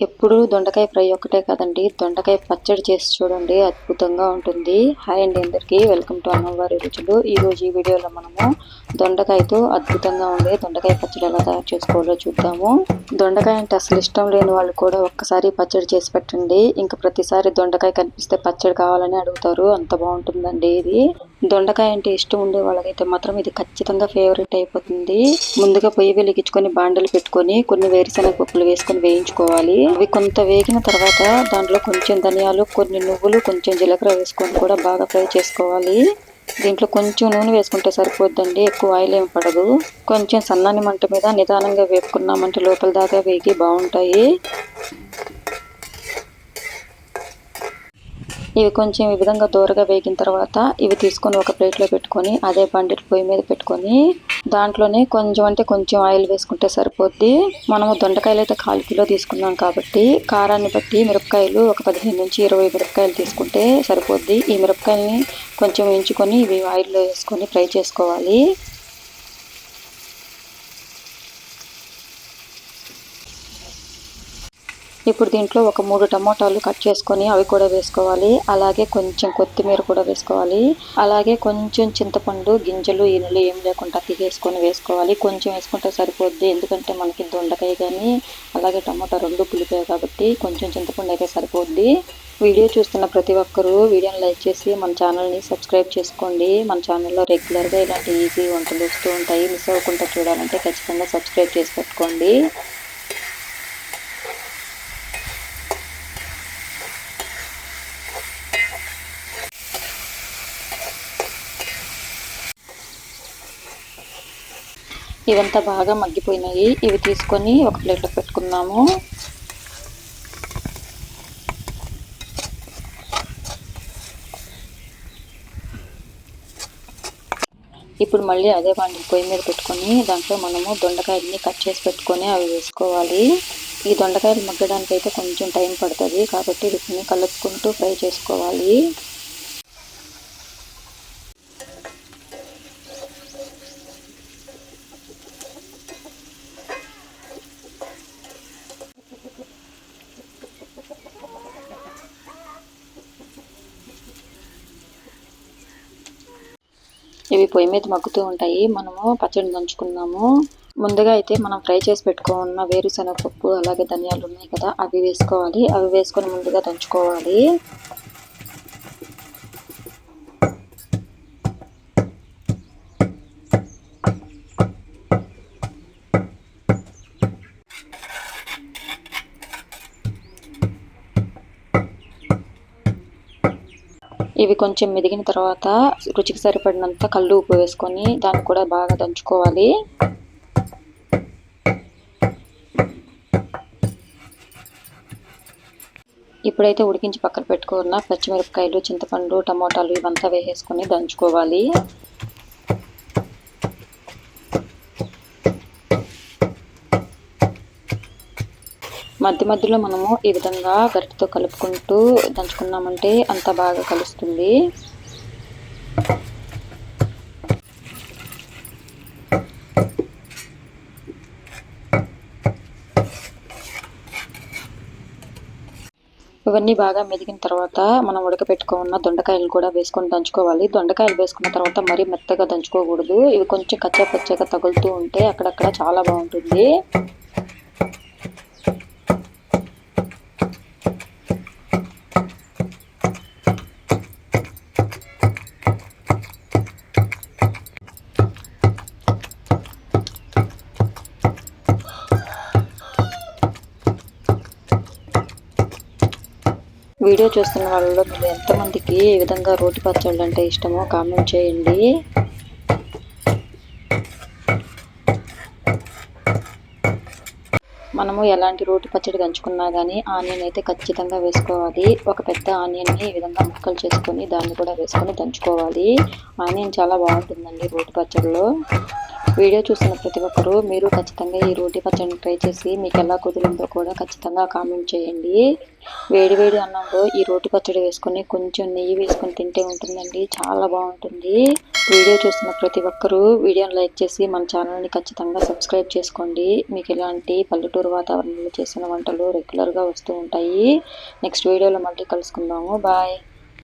ఎప్పుడు దొండకాయ ఫ్రై ఒక్కటే కదండి. దొండకాయ పచ్చడి చేసి చూడండి. అద్భుతంగా ఉంటుంది. హాయ్ అండి అందరికీ. వెల్కమ్ టు అమ్మవారి రుచులు. ఈ రోజు ఈ వీడియోలో మనము దొండకాయతో అద్భుతంగా ఉండే దొండకాయ పచ్చడి ఎలా తయారు చేసుకోవాలో చూద్దాము. దొండకాయ అంటే అసలు ఇష్టం లేని వాళ్ళు కూడా ఒక్కసారి పచ్చడి చేసి పెట్టండి. ఇంకా ప్రతిసారి దొండకాయ కనిపిస్తే పచ్చడి కావాలని అడుగుతారు. అంత బాగుంటుందండి ఇది. దొండకాయ అంటే ఇష్టం ఉండే వాళ్ళకైతే మాత్రం ఇది ఖచ్చితంగా ఫేవరెట్ అయిపోతుంది. ముందుగా పొయ్యి వెలిగించుకొని బాండలు పెట్టుకొని కొన్ని వేరుశనగ పప్పులు వేసుకొని వేయించుకోవాలి. అవి కొంత వేగిన తర్వాత దాంట్లో కొంచెం ధనియాలు కొన్ని నువ్వులు కొంచెం జీలకర్ర వేసుకొని కూడా బాగా ఫ్రై చేసుకోవాలి. దీంట్లో కొంచెం నూనె వేసుకుంటే సరిపోద్దండి ఎక్కువ ఆయిల్ ఏం పడదు. కొంచెం సన్నాని మంట మీద నిదానంగా వేపుకున్నామంటే లోపల దాకా వేగి బాగుంటాయి. ఇవి కొంచెం ఈ విధంగా దూరగా వేగిన తర్వాత ఇవి తీసుకొని ఒక ప్లేట్లో పెట్టుకొని అదే బండిటి పొయ్యి మీద పెట్టుకొని దాంట్లోనే కొంచెం అంటే కొంచెం ఆయిల్ వేసుకుంటే సరిపోద్ది. మనము దొండకాయలు అయితే కాలు కిలో తీసుకున్నాం కాబట్టి కారాన్ని బట్టి మిరపకాయలు ఒక పదిహేను నుంచి ఇరవై మిరపకాయలు తీసుకుంటే సరిపోద్ది. ఈ మిరపకాయలని కొంచెం ఎంచుకొని ఇవి ఆయిల్లో వేసుకొని ఫ్రై చేసుకోవాలి. ఇప్పుడు దీంట్లో ఒక మూడు టమోటాలు కట్ చేసుకొని అవి కూడా వేసుకోవాలి. అలాగే కొంచెం కొత్తిమీర కూడా వేసుకోవాలి. అలాగే కొంచెం చింతపండు గింజలు ఇనులు ఏం లేకుండా తీసేసుకొని వేసుకోవాలి. కొంచెం వేసుకుంటే సరిపోద్ది. ఎందుకంటే మనకి దొండకాయ కానీ అలాగే టమోటా రెండు పులిపాయి కాబట్టి కొంచెం చింతపండు అయితే సరిపోద్ది. వీడియో చూస్తున్న ప్రతి ఒక్కరూ వీడియోని లైక్ చేసి మన ఛానల్ని సబ్స్క్రైబ్ చేసుకోండి. మన ఛానల్లో రెగ్యులర్గా ఇలాంటి ఈజీ వంటలు వస్తూ ఉంటాయి. మిస్ అవ్వకుండా చూడాలంటే ఖచ్చితంగా సబ్స్క్రైబ్ చేసి పెట్టుకోండి. ఇవంతా బాగా మగ్గిపోయినాయి. ఇవి తీసుకొని ఒక ప్లేట్లో పెట్టుకుందాము. ఇప్పుడు మళ్ళీ అదే వాడిని పొయ్యి మీద పెట్టుకొని దాంట్లో మనము దొండకాయలని కట్ చేసి పెట్టుకొని అవి వేసుకోవాలి. ఈ దొండకాయలు మగ్గడానికి అయితే కొంచెం టైం పడుతుంది కాబట్టి వీటిని కలుపుకుంటూ ఫ్రై చేసుకోవాలి. ఇవి పొయ్యి మీద మగ్గుతూ ఉంటాయి. మనము పచ్చడి దంచుకుందాము. ముందుగా అయితే మనం ఫ్రై చేసి పెట్టుకున్న వేరుశనగపప్పు అలాగే ధనియాలు ఉన్నాయి కదా అవి వేసుకోవాలి. అవి వేసుకొని ముందుగా దంచుకోవాలి. ఇవి కొంచెం మెదిగిన తర్వాత రుచికి సరిపడినంత కళ్ళు ఉప్పు వేసుకొని దాన్ని కూడా బాగా దంచుకోవాలి. ఇప్పుడైతే ఉడికించి పక్కన పెట్టుకున్న పచ్చిమిరపకాయలు చింతపండు టమోటాలు ఇవంతా వేసేసుకొని దంచుకోవాలి. మధ్య మధ్యలో మనము ఈ విధంగా గరిటతో కలుపుకుంటూ దంచుకున్నామంటే అంత బాగా కలుస్తుంది. ఇవన్నీ బాగా మెదిగిన తర్వాత మనం ఉడకపెట్టుకున్న దొండకాయలు కూడా వేసుకొని దంచుకోవాలి. దొండకాయలు వేసుకున్న తర్వాత మరీ మెత్తగా దంచుకోకూడదు. ఇవి కొంచెం కచ్చా పచ్చగా తగులుతూ ఉంటే అక్కడక్కడ చాలా బాగుంటుంది. వీడియో చూస్తున్న వాళ్ళలో మీరు ఎంతమందికి ఈ విధంగా రోటి పచ్చళ్ళు అంటే ఇష్టమో కామెంట్ చేయండి. మనము ఎలాంటి రోటి పచ్చడి దంచుకున్నా కానీ ఆనియన్ అయితే ఖచ్చితంగా వేసుకోవాలి. ఒక పెద్ద ఆనియన్ని ఈ విధంగా ముక్కలు చేసుకొని దాన్ని కూడా వేసుకొని దంచుకోవాలి. ఆనియన్ చాలా బాగుంటుందండి రోటి పచ్చడిలో. వీడియో చూసిన ప్రతి ఒక్కరూ మీరు ఖచ్చితంగా ఈ రోటి పచ్చడిని ట్రై చేసి మీకు ఎలా కుదిరిందో కూడా ఖచ్చితంగా కామెంట్ చేయండి. వేడి వేడి అన్నంలో ఈ రోటి పచ్చడి వేసుకొని కొంచెం నెయ్యి వేసుకొని తింటే ఉంటుందండి చాలా బాగుంటుంది. వీడియో చూసిన ప్రతి ఒక్కరూ వీడియోని లైక్ చేసి మన ఛానల్ని ఖచ్చితంగా సబ్స్క్రైబ్ చేసుకోండి. మీకు ఇలాంటి పల్లెటూరు వాతావరణంలో చేసిన వంటలు రెగ్యులర్గా వస్తూ ఉంటాయి. నెక్స్ట్ వీడియోలో మళ్ళీ కలుసుకుందాము. బాయ్.